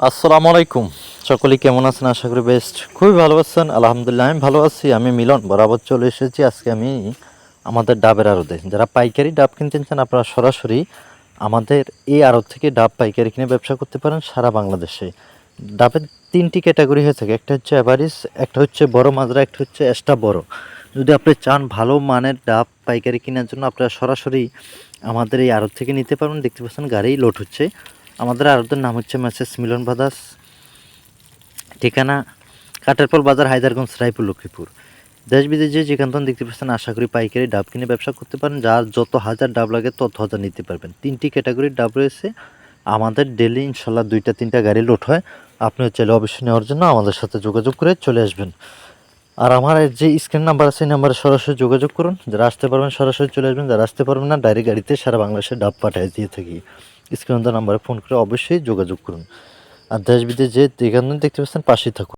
আসসালামু আলাইকুম। সকলে কেমন আছেন? আশা করি বেস্ট খুবই ভালো আছেন। আলহামদুলিল্লাহ, আমি ভালো আছি। আমি মিলন বরাবর চলে এসেছি। আজকে আমি আমাদের ডাবের আড়তে। যারা পাইকারি ডাব কিনতে চান, আপনারা সরাসরি আমাদের এই আড়ত থেকে ডাব পাইকারি কিনে ব্যবসা করতে পারেন সারা বাংলাদেশে। ডাবের তিনটি ক্যাটাগরি হয়ে থাকে। একটা হচ্ছে অ্যাভারিস একটা হচ্ছে বড় মাজরা, একটা হচ্ছে এক্সট্রা বড়। যদি আপনি চান ভালো মানের ডাব পাইকারি কেনার জন্য, আপনারা সরাসরি আমাদের এই আড়ত থেকে নিতে পারবেন। দেখতে পাচ্ছেন গাড়ি লোড হচ্ছে। আমাদের আড়তের নাম হচ্ছে মেসেজ মিলন বাদাস। ঠিকানা কাটারপল বাজার, হায়দারগঞ্জ, রায়পুর, লক্ষ্মীপুর। দেশ বিদেশে যেখান থেকে দেখতে পাচ্ছেন, আশা করি পাইকারি ডাব কিনে ব্যবসা করতে পারেন। যার যত হাজার ডাব লাগে, তত হাজার নিতে পারবেন। তিনটি ক্যাটাগরির ডাব রয়েছে। আমাদের ডেলি ইনশাল্লাহ দুইটা, তিনটা গাড়ি লোড হয়। আপনি চাইলে অবশ্যই নেওয়ার জন্য আমাদের সাথে যোগাযোগ করে চলে আসবেন। আর আমার যে স্ক্রিন নাম্বার আছে, এই নাম্বারে সরাসরি যোগাযোগ করুন। যারা আসতে পারবেন, সরাসরি চলে আসবেন। যারা আসতে পারবেন না, ডাইরেক্ট গাড়িতে সারা বাংলাদেশে ডাব পাঠিয়ে দিয়ে থাকি। স্ক্রিন নাম্বারে ফোন করে অবশ্যই যোগাযোগ করুন। আর দেশ বিদেশ যে এখানে দেখতে পাচ্ছেন, পাশেই থাকুন।